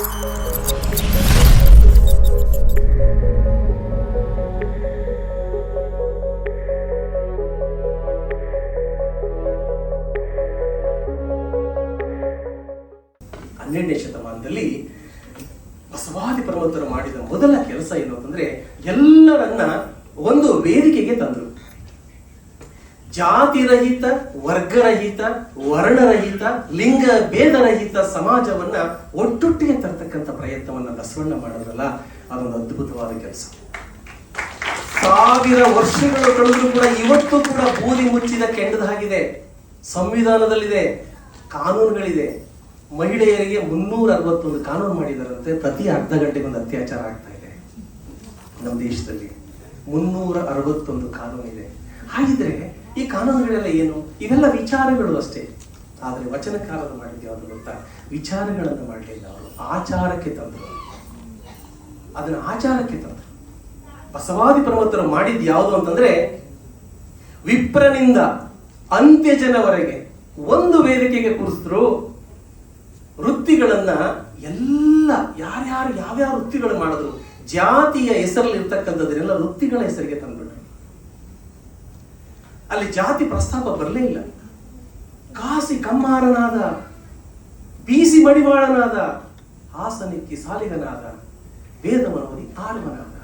ಹನ್ನೆರಡನೇ ಶತಮಾನದಲ್ಲಿ ಬಸವಾದಿ ಪರ್ವತರು ಮಾಡಿದ ಮೊದಲ ಕೆಲಸ ಏನು ಅಂತಂದ್ರೆ ಎಲ್ಲರನ್ನ ಒಂದು ವೇದಿಕೆಗೆ ತಂದರು. ಜಾತಿರಹಿತ, ವರ್ಗರಹಿತ, ವರ್ಣರಹಿತ, ಲಿಂಗ ಭೇದರಹಿತ ಸಮಾಜವನ್ನ ಒಟ್ಟೊಟ್ಟಿಗೆ ತರ್ತಕ್ಕಂಥ ಪ್ರಯತ್ನವನ್ನ ಬಸವಣ್ಣ ಮಾಡೋದಲ್ಲ, ಅದೊಂದು ಅದ್ಭುತವಾದ ಕೆಲಸ. ಸಾವಿರ ವರ್ಷಗಳು ಕಳೆದರೂ ಕೂಡ ಇವತ್ತು ಕೂಡ ಬೂದಿ ಮುಚ್ಚಿದ ಕೆಂಡದಾಗಿದೆ ಸಂವಿಧಾನದಲ್ಲಿದೆ, ಕಾನೂನುಗಳಿದೆ. ಮಹಿಳೆಯರಿಗೆ ಮುನ್ನೂರ ಅರವತ್ತೊಂದು ಕಾನೂನು ಮಾಡಿದರಂತೆ, ಪ್ರತಿ ಅರ್ಧ ಗಂಟೆಗೆ ಒಂದು ಅತ್ಯಾಚಾರ ಆಗ್ತಾ ಇದೆ ನಮ್ಮ ದೇಶದಲ್ಲಿ. ಮುನ್ನೂರ ಅರವತ್ತೊಂದು ಕಾನೂನು ಇದೆ ಹಾಗಿದ್ರೆ ಈ ಕಾನೂನುಗಳೆಲ್ಲ ಏನು? ಇವೆಲ್ಲ ವಿಚಾರಗಳು ಅಷ್ಟೇ. ಆದರೆ ವಚನಕಾರರು ಮಾಡಿದ್ದೆ ಯಾವುದು ಗೊತ್ತಾ? ವಿಚಾರಗಳನ್ನು ಮಾಡಲಿಲ್ಲ ಅವರು. ಆಚಾರಕ್ಕೆ ತಂದರು. ಅದನ್ನ ಆಚಾರಕ್ಕೆ ತಂದರು. ಬಸವಾದಿ ಪರ್ವತರು ಮಾಡಿದ್ದು ಯಾವುದು ಅಂತಂದ್ರೆ, ವಿಪ್ರನಿಂದ ಅಂತ್ಯಜನವರೆಗೆ ಒಂದು ವೇದಿಕೆಗೆ ಕೂರಿಸಿದ್ರು. ವೃತ್ತಿಗಳನ್ನ ಎಲ್ಲ ಯಾರ್ಯಾರು ಯಾವ್ಯಾವ ವೃತ್ತಿಗಳು ಮಾಡಿದ್ರು, ಜಾತಿಯ ಹೆಸರಲ್ಲಿ ಇರ್ತಕ್ಕಂಥದ್ದನ್ನೆಲ್ಲ ವೃತ್ತಿಗಳ ಹೆಸರಿಗೆ ತಂದ್ಬಿಟ್ರು. ಅಲ್ಲಿ ಜಾತಿ ಪ್ರಸ್ತಾಪ ಬರಲೇ ಇಲ್ಲ. ಕಾಸಿ ಕಮ್ಮಾರನಾದ, ಬೀಸಿ ಮಡಿವಾಳನಾದ, ಹಾಸನಿಕ್ಕಿ ಸಾಲಿಗನಾದ ವೇದಮನವನಿ ತಾಳ್ಮನಾದ.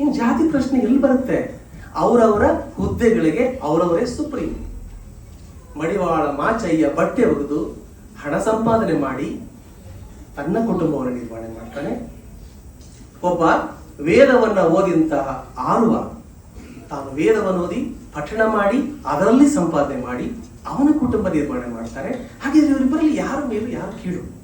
ಇನ್ ಜಾತಿ ಪ್ರಶ್ನೆ ಎಲ್ಲಿ ಬರುತ್ತೆ? ಅವರವರ ಹುದ್ದೆಗಳಿಗೆ ಅವರವರೇ ಸುಪ್ರೀಂ. ಮಡಿವಾಳ ಮಾಚಯ್ಯ ಬಟ್ಟೆ ಒಗೆದು ಹಣ ಸಂಪಾದನೆ ಮಾಡಿ ತನ್ನ ಕುಟುಂಬವನ್ನು ನಿರ್ವಹಣೆ ಮಾಡ್ತಾನೆ. ಒಬ್ಬ ವೇದವನ್ನ ಓದಿದಂತಹ ಆಳುವ ತಾನು ವೇದವನ್ನು ಓದಿ, ಪಠಣ ಮಾಡಿ, ಅದರಲ್ಲಿ ಸಂಪಾದನೆ ಮಾಡಿ, ಅವನ ಕುಟುಂಬ ನಿರ್ವಹಣೆ ಮಾಡ್ತಾರೆ. ಹಾಗಿದ್ರೆ ಇವರಿಬ್ಬರಲ್ಲಿ ಯಾರ ಮೇಲೂ ಯಾರು ಕೀಳು?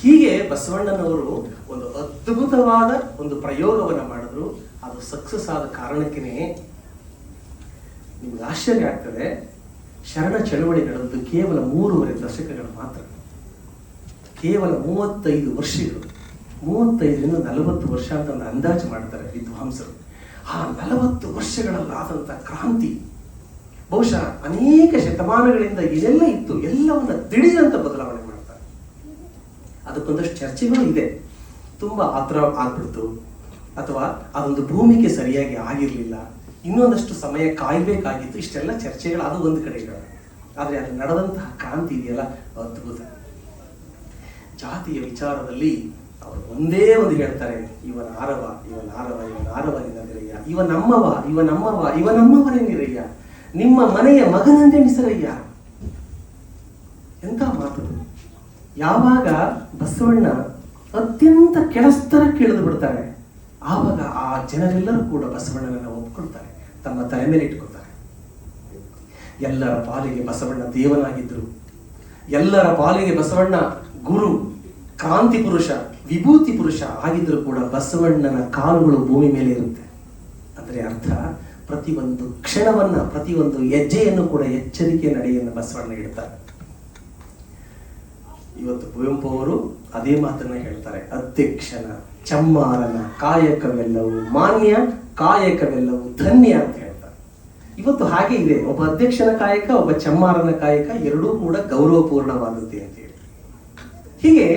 ಹೀಗೆ ಬಸವಣ್ಣನವರು ಒಂದು ಅದ್ಭುತವಾದ ಒಂದು ಪ್ರಯೋಗವನ್ನ ಮಾಡಿದ್ರು. ಅದು ಸಕ್ಸಸ್ ಆದ ಕಾರಣಕ್ಕೇನೆ ನಿಮ್ಗೆ ಆಶ್ಚರ್ಯ ಆಗ್ತದೆ. ಶರಣ ಚಳವಳಿಗಳದ್ದು ಕೇವಲ ಮೂರುವರೆ ದಶಕಗಳು ಮಾತ್ರ. ಕೇವಲ ಮೂವತ್ತೈದು ವರ್ಷಗಳು. ಮೂವತ್ತೈದರಿಂದ ನಲವತ್ತು ವರ್ಷ ಅಂತ ಒಂದು ಅಂದಾಜು ಮಾಡ್ತಾರೆ ವಿದ್ವಾಂಸರು. ಆ ನಲವತ್ತು ವರ್ಷಗಳಲ್ಲಾದಂಥ ಕ್ರಾಂತಿ. ಬಹುಶಃ ಅನೇಕ ಶತಮಾನಗಳಿಂದ ಏನೆಲ್ಲ ಇತ್ತು, ಎಲ್ಲವನ್ನ ತಿಳಿದಂತ ಬದಲಾವಣೆ ಮಾಡ್ತಾರೆ. ಅದಕ್ಕೊಂದಷ್ಟು ಚರ್ಚೆಗಳು ಇದೆ ತುಂಬಾ ಆತ್ರ ಆಗ್ಬಿಡ್ತು. ಅಥವಾ ಅದೊಂದು ಭೂಮಿಗೆ ಸರಿಯಾಗಿ ಆಗಿರ್ಲಿಲ್ಲ. ಇನ್ನೊಂದಷ್ಟು ಸಮಯ ಕಾಯಬೇಕಾಗಿತ್ತು. ಇಷ್ಟೆಲ್ಲ ಚರ್ಚೆಗಳು ಅದು ಒಂದು ಕಡೆ ಇರೋಣ ಆದ್ರೆ ಅದು ನಡೆದಂತಹ ಕ್ರಾಂತಿ ಇದೆಯಲ್ಲ, ಅದ್ಭುತ. ಜಾತಿಯ ವಿಚಾರದಲ್ಲಿ ಅವರು ಒಂದೇ ಒಂದು ಹೇಳ್ತಾರೆ ಇವನ ಆರವ ಇವನ ಆರವ ಇವನ ಆರವನೆನಿರಯ್ಯ ಇವ ನಮ್ಮವ ಇವ ನಮ್ಮವ, ಇವ ನಮ್ಮವನೆನಿರಯ್ಯ ನಿಮ್ಮ ಮನೆಯ ಮಗನಂದೆನಿಸರಯ್ಯ ಎಂತ ಮಾತು. ಯಾವಾಗ ಬಸವಣ್ಣ ಅತ್ಯಂತ ಕೆಳಸ್ತರ ಕೇಳಿದು ಬಿಡ್ತಾರೆ, ಆವಾಗ ಆ ಜನರೆಲ್ಲರೂ ಕೂಡ ಬಸವಣ್ಣನನ್ನ ಒಪ್ಕೊಳ್ತಾರೆ, ತಮ್ಮ ತಲೆ ಮೇಲೆ ಇಟ್ಕೊಳ್ತಾರೆ. ಎಲ್ಲರ ಪಾಲಿಗೆ ಬಸವಣ್ಣ ದೇವನಾಗಿದ್ದರು. ಎಲ್ಲರ ಪಾಲಿಗೆ ಬಸವಣ್ಣ ಗುರು, ಕ್ರಾಂತಿ ಪುರುಷ. ವಿಭೂತಿ ಪುರುಷ ಆಗಿದ್ರು ಕೂಡ ಬಸವಣ್ಣನ ಕಾಲುಗಳು ಭೂಮಿ ಮೇಲೆ ಇರುತ್ತೆ. ಅಂದರೆ ಅರ್ಥ, ಪ್ರತಿಯೊಂದು ಕ್ಷಣವನ್ನ, ಪ್ರತಿಯೊಂದು ಹೆಜ್ಜೆಯನ್ನು ಕೂಡ ಎಚ್ಚರಿಕೆ ನಡೆಯನ್ನ ಬಸವಣ್ಣ ಇಡ್ತಾರೆ. ಇವತ್ತು ಕುವೆಂಪು ಅವರು ಅದೇ ಮಾತನ್ನ ಹೇಳ್ತಾರೆ. ಅಧ್ಯಕ್ಷನ, ಚಮ್ಮಾರನ, ಕಾಯಕವೆಲ್ಲವೂ ಮಾನ್ಯ, ಕಾಯಕವೆಲ್ಲವೂ ಧನ್ಯ ಅಂತ ಹೇಳ್ತಾರೆ. ಇವತ್ತು ಹಾಗೆ ಇದೆ. ಒಬ್ಬ ಅಧ್ಯಕ್ಷನ ಕಾಯಕ, ಒಬ್ಬ ಚಮ್ಮಾರನ ಕಾಯಕ ಎರಡೂ ಕೂಡ ಗೌರವಪೂರ್ಣವಾದದ್ದೇ ಅಂತ ಹೇಳಿ ಹೀಗೆ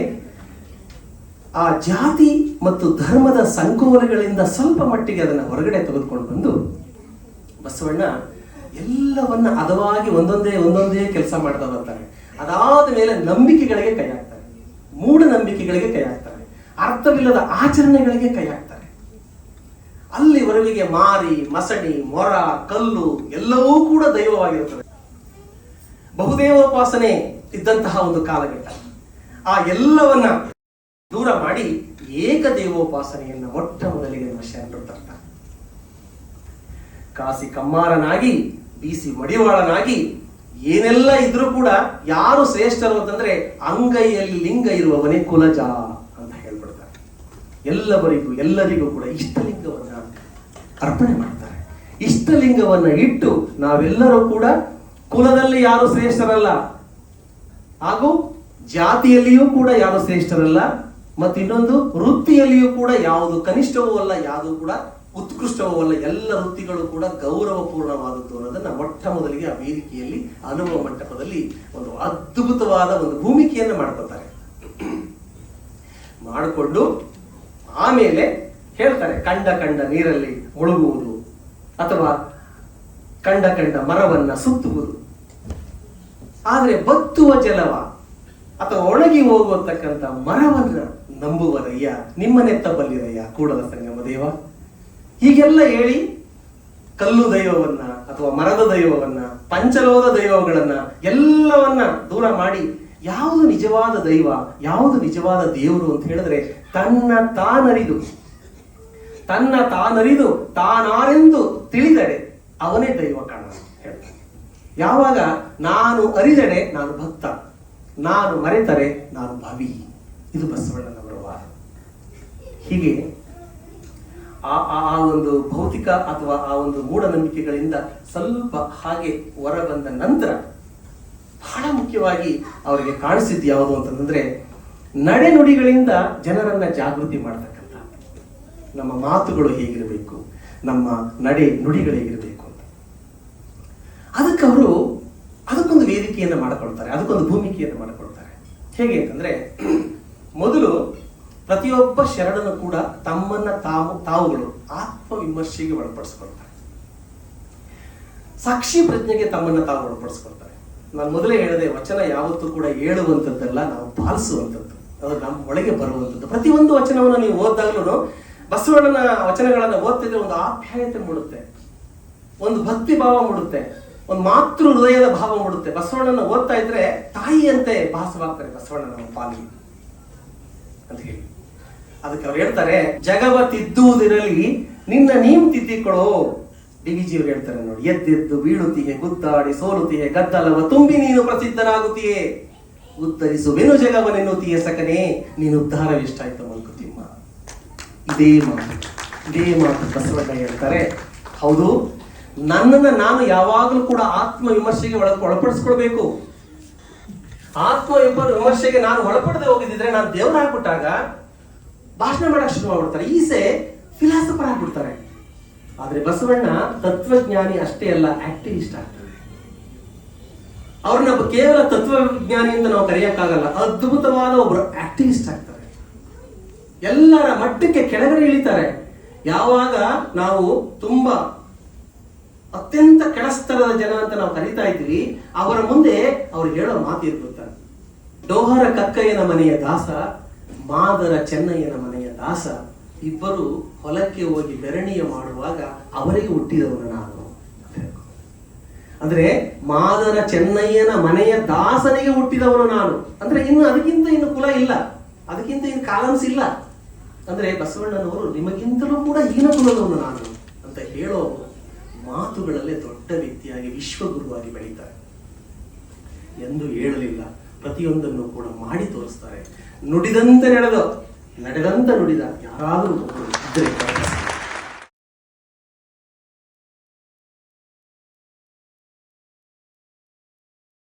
ಆ ಜಾತಿ ಮತ್ತು ಧರ್ಮದ ಸಂಕೋಲೆಗಳಿಂದ ಸ್ವಲ್ಪ ಮಟ್ಟಿಗೆ ಅದನ್ನ ಹೊರಗಡೆ ತೆಗೆದುಕೊಂಡು ಬಂದು ಬಸವಣ್ಣ ಎಲ್ಲವನ್ನ ಹದವಾಗಿ ಒಂದೊಂದೇ ಒಂದೊಂದೇ ಕೆಲಸ ಮಾಡ್ತಾ ಬರ್ತಾರೆ ಅದಾದ ಮೇಲೆ ನಂಬಿಕೆಗಳಿಗೆ ಕೈ ಹಾಕ್ತಾರೆ ಮೂಢನಂಬಿಕೆಗಳಿಗೆ ಕೈ ಹಾಕ್ತಾರೆ ಅರ್ಥವಿಲ್ಲದ ಆಚರಣೆಗಳಿಗೆ ಕೈ ಹಾಕ್ತಾರೆ ಅಲ್ಲಿವರೆಗೆ ಮಾರಿ ಮಸಣಿ ಮೊರ, ಕಲ್ಲು ಎಲ್ಲವೂ ಕೂಡ ದೈವವಾಗಿರುತ್ತದೆ ಬಹುದೇವೋಪಾಸನೆ ಇದ್ದಂತಹ ಒಂದು ಕಾಲಘಟ್ಟ. ಆ ಎಲ್ಲವನ್ನ ದೂರ ಮಾಡಿ ಏಕದೇವೋಪಾಸನೆಯನ್ನ ಮೊಟ್ಟ ಮೊದಲಿಗೆ ನಮ್ಮ ಶರಣರು ತರ್ತಾರೆ. ಕಾಸಿ ಕಮ್ಮಾರನಾಗಿ, ಬಿಸಿ ಮಡಿವಾಳನಾಗಿ, ಏನೆಲ್ಲ ಇದ್ರೂ ಕೂಡ ಯಾರು ಶ್ರೇಷ್ಠರು ಅಂತಂದ್ರೆ ಅಂಗೈಯಲ್ಲಿ ಲಿಂಗ ಇರುವವನೇ ಕುಲಜ ಅಂತ ಹೇಳ್ಬಿಡ್ತಾರೆ. ಎಲ್ಲವರಿಗೂ, ಎಲ್ಲರಿಗೂ ಕೂಡ ಇಷ್ಟಲಿಂಗವನ್ನ ಅರ್ಪಣೆ ಮಾಡ್ತಾರೆ. ಇಷ್ಟಲಿಂಗವನ್ನ ಇಟ್ಟು ನಾವೆಲ್ಲರೂ ಕೂಡ ಕುಲದಲ್ಲಿ ಯಾರು ಶ್ರೇಷ್ಠರಲ್ಲ? ಹಾಗೂ ಜಾತಿಯಲ್ಲಿಯೂ ಕೂಡ ಯಾರು ಶ್ರೇಷ್ಠರಲ್ಲ? ಮತ್ತು ಇನ್ನೊಂದು, ವೃತ್ತಿಯಲ್ಲಿಯೂ ಕೂಡ ಯಾವುದು ಕನಿಷ್ಠವೂ ಅಲ್ಲ, ಯಾವುದು ಕೂಡ ಉತ್ಕೃಷ್ಟವೂ ಅಲ್ಲ, ಎಲ್ಲ ವೃತ್ತಿಗಳು ಕೂಡ ಗೌರವಪೂರ್ಣವಾದದ್ದು ಅನ್ನೋದನ್ನ ಮೊಟ್ಟ ಮೊದಲಿಗೆ ಆ ವೇದಿಕೆಯಲ್ಲಿ, ಅನುಭವ ಮಂಟಪದಲ್ಲಿ ಒಂದು ಅದ್ಭುತವಾದ ಒಂದು ಭೂಮಿಕೆಯನ್ನು ಮಾಡ್ಕೊತಾರೆ ಮಾಡಿಕೊಂಡು ಆಮೇಲೆ ಹೇಳ್ತಾರೆ, ಕಂಡ ಕಂಡ ನೀರಲ್ಲಿ ಮುಳುಗುವುದು ಅಥವಾ ಕಂಡ ಕಂಡ ಮರವನ್ನ ಸುತ್ತುವುದು. ಆದರೆ ಬತ್ತುವ ಜಲವ ಅಥವಾ ಒಣಗಿ ಹೋಗುವಂತಕ್ಕಂಥ ಮರವನ್ನ ನಂಬುವರಯ್ಯ ನಿಮ್ಮನೆತ್ತ ಬಲ್ಲಿರಯ್ಯ ಕೂಡಲ ಸಂಗಮ ದೇವ. ಹೀಗೆಲ್ಲ ಹೇಳಿ ಕಲ್ಲು ದೈವವನ್ನ ಅಥವಾ ಮರದ ದೈವವನ್ನ, ಪಂಚಲೋದ ದೈವಗಳನ್ನ ಎಲ್ಲವನ್ನ ದೂರ ಮಾಡಿ ಯಾವುದು ನಿಜವಾದ ದೈವ, ಯಾವುದು ನಿಜವಾದ ದೇವರು ಅಂತ ಹೇಳಿದ್ರೆ ತನ್ನ ತಾನರಿದು. ತನ್ನ ತಾನರಿದು, ತಾನಾರೆಂದು ತಿಳಿದರೆ ಅವನೇ ದೈವ ಕಾಣ ಯಾವಾಗ ನಾನು ಅರಿದಡೆ ನಾನು ಭಕ್ತ. ನಾನು ಮರೆತರೆ ನಾನು ಭವಿ. ಇದು ಬಸವಣ್ಣನವರ ವಾದ. ಹೀಗೆ ಆ ಆ ಒಂದು ಭೌತಿಕ ಅಥವಾ ಆ ಒಂದು ಮೂಢನಂಬಿಕೆಗಳಿಂದ ಸ್ವಲ್ಪ ಹಾಗೆ ಹೊರ ಬಂದ ನಂತರ ಬಹಳ ಮುಖ್ಯವಾಗಿ ಅವರಿಗೆ ಕಾಣಿಸಿದ್ದು ಯಾವುದು ಅಂತಂದ್ರೆ ನಡೆನುಡಿಗಳಿಂದ ಜನರನ್ನ ಜಾಗೃತಿ ಮಾಡ್ತಕ್ಕಂಥ. ನಮ್ಮ ಮಾತುಗಳು ಹೇಗಿರಬೇಕು? ನಮ್ಮ ನಡೆ ನುಡಿಗಳು ಹೇಗಿರಬೇಕು ಅಂತ. ಅದಕ್ಕೆ ಅವರು ವೇದಿಕೆಯನ್ನು ಮಾಡಿಕೊಳ್ತಾರೆ ಅದಕ್ಕೊಂದು ಭೂಮಿಕೆಯನ್ನು ಮಾಡಿಕೊಳ್ತಾರೆ ಹೇಗೆ ಅಂತಂದ್ರೆ, ಮೊದಲು ಪ್ರತಿಯೊಬ್ಬ ಶರಣನು ಕೂಡ ತಮ್ಮನ್ನ ತಾವು, ತಾವುಗಳು ಆತ್ಮವಿಮರ್ಶೆಗೆ ಒಳಪಡಿಸ್ಕೊಳ್ತಾರೆ ಸಾಕ್ಷಿ ಪ್ರಜ್ಞೆಗೆ ತಮ್ಮನ್ನ ತಾವು ಒಳಪಡಿಸ್ಕೊಳ್ತಾರೆ ನಾನು ಮೊದಲೇ ಹೇಳಿದೆ, ವಚನ ಯಾವತ್ತೂ ಕೂಡ ಹೇಳುವಂಥದ್ದಲ್ಲ ನಾವು ಪಾಲಿಸುವಂಥದ್ದು. ಅದು ನಮ್ಮ ಒಳಗೆ ಬರುವಂಥದ್ದು. ಪ್ರತಿಯೊಂದು ವಚನವನ್ನು ನೀವು ಓದ್ದಾಗ್ಲೂ ಬಸವಣ್ಣನ ವಚನಗಳನ್ನು ಓದ್ತಿದ್ರೆ ಒಂದು ಆಪ್ಯಾಯತೆ ಮೂಡುತ್ತೆ. ಒಂದು ಭಕ್ತಿ ಭಾವ ಮೂಡುತ್ತೆ. ಒಂದು ಮಾತೃ ಹೃದಯದ ಭಾವ ಮೂಡುತ್ತೆ. ಬಸವಣ್ಣನ ಓದ್ತಾ ಇದ್ರೆ ತಾಯಿಯಂತೆ ಭಾಸವಾಗ್ತಾರೆ ಬಸವಣ್ಣನ ಪಾಲಿಗೆ. ಅಂತ ಹೇಳಿ. ಅದಕ್ಕೆ ಅವ್ರು ಹೇಳ್ತಾರೆ ಜಗವ ನಿನ್ನ ನೀಮ್ ತಿದ್ದಿಕೊಳ್ಳೋ ಡಿ ವಿ ಜಿ ಅವ್ರು ಹೇಳ್ತಾರೆ ನೋಡಿ, ಎದ್ದೆದ್ದು ಬೀಳುತ್ತೀಯೆ ಗುದ್ದಾಡಿ ಸೋಲುತ್ತೀಯ ಗದ್ದಲವ ತುಂಬಿ ನೀನು ಪ್ರಸಿದ್ಧನಾಗುತ್ತೀಯೇ ಉತ್ತರಿಸುವೆನು ಜಗವನೆನ್ನುತ್ತೀಯ ಸಕನೆ ನೀನು ಉದ್ಧಾರವಿಷ್ಟಾಯ್ತು ಮಲ್ಕುತ್ತಿಮ್ಮ ಇದೇ ಮಾತು. ಇದೇ ಮಾತು ಬಸವಣ್ಣ ಹೇಳ್ತಾರೆ. ಹೌದು ನನ್ನನ್ನ ನಾನು ಯಾವಾಗಲೂ ಕೂಡ ಆತ್ಮ ವಿಮರ್ಶೆಗೆ ಒಳ ಒಳಪಡಿಸ್ಕೊಳ್ಬೇಕು. ಆತ್ಮ ವಿಮ- ವಿಮರ್ಶೆಗೆ ನಾನು ಒಳಪಡದೆ ಹೋಗಿದ್ರೆ ನಾನು ದೇವರಾಗ್ಬಿಟ್ಟಾಗ ಭಾಷಣ ಮಾಡಕ್ ಶುರು ಮಾಡ್ಬಿಡ್ತಾರೆ. ಈಸೆ ಫಿಲಾಸಫರ್ ಆಗ್ಬಿಡ್ತಾರೆ. ಆದ್ರೆ ಬಸವಣ್ಣ ತತ್ವಜ್ಞಾನಿ ಅಷ್ಟೇ ಅಲ್ಲ ಆಕ್ಟಿವಿಸ್ಟ್ ಆಗ್ತಾರೆ. ಅವ್ರನ್ನ ಕೇವಲ ತತ್ವಜ್ಞಾನಿ ಅಂತ ನಾವು ಕರೆಯಕ್ಕಾಗಲ್ಲ, ಅದ್ಭುತವಾದ ಒಬ್ರು ಆಕ್ಟಿವಿಸ್ಟ್ ಆಗ್ತಾರೆ. ಎಲ್ಲರ ಮಟ್ಟಕ್ಕೆ ಕೆಳಗಡೆ ಇಳಿತಾರೆ. ಯಾವಾಗ ನಾವು ತುಂಬಾ ಅತ್ಯಂತ ಕೆಳಸ್ತರದ ಜನ ಅಂತ ನಾವು ಕರಿತಾ ಇದ್ವಿ ಅವರ ಮುಂದೆ ಅವ್ರು ಹೇಳೋ ಮಾತು ಇರ್ಬಿಡ್ತಾರೆ ಡೋಹರ ಕಕ್ಕಯ್ಯನ ಮನೆಯ ದಾಸ, ಮಾದರ ಚೆನ್ನಯ್ಯನ ಮನೆಯ ದಾಸ, ಇಬ್ಬರು ಹೊಲಕ್ಕೆ ಹೋಗಿ ಬೆರಣಿಯ ಮಾಡುವಾಗ ಅವರಿಗೆ ಹುಟ್ಟಿದವನು ನಾನು. ಅಂದ್ರೆ ಮಾದರ ಚೆನ್ನಯ್ಯನ ಮನೆಯ ದಾಸನಿಗೆ ಹುಟ್ಟಿದವನು ನಾನು. ಅಂದ್ರೆ ಇನ್ನು ಅದಕ್ಕಿಂತ ಇನ್ನು ಕುಲ ಇಲ್ಲ. ಅದಕ್ಕಿಂತ ಇನ್ನು ಕಾಲಮ್ಸ್ ಇಲ್ಲ. ಅಂದ್ರೆ ಬಸವಣ್ಣನವರು ನಿಮಗಿಂತಲೂ ಕೂಡ ಹೀನ ಕುಲದವನು ನಾನು ಅಂತ ಹೇಳೋ ಮಾತುಗಳಲ್ಲೇ ದೊಡ್ಡ ವ್ಯಕ್ತಿಯಾಗಿ ವಿಶ್ವಗುರುವಾಗಿ ಬೆಳೀತಾರೆ. ಎಂದು ಹೇಳಲಿಲ್ಲ. ಪ್ರತಿಯೊಂದನ್ನು ಕೂಡ ಮಾಡಿ ತೋರಿಸ್ತಾರೆ. ನುಡಿದಂತೆ ನಡೆದ, ನಡೆದಂತ ನುಡಿದ ಯಾರಾದರೂ ಒಬ್ಬರು ಇದ್ದರೆ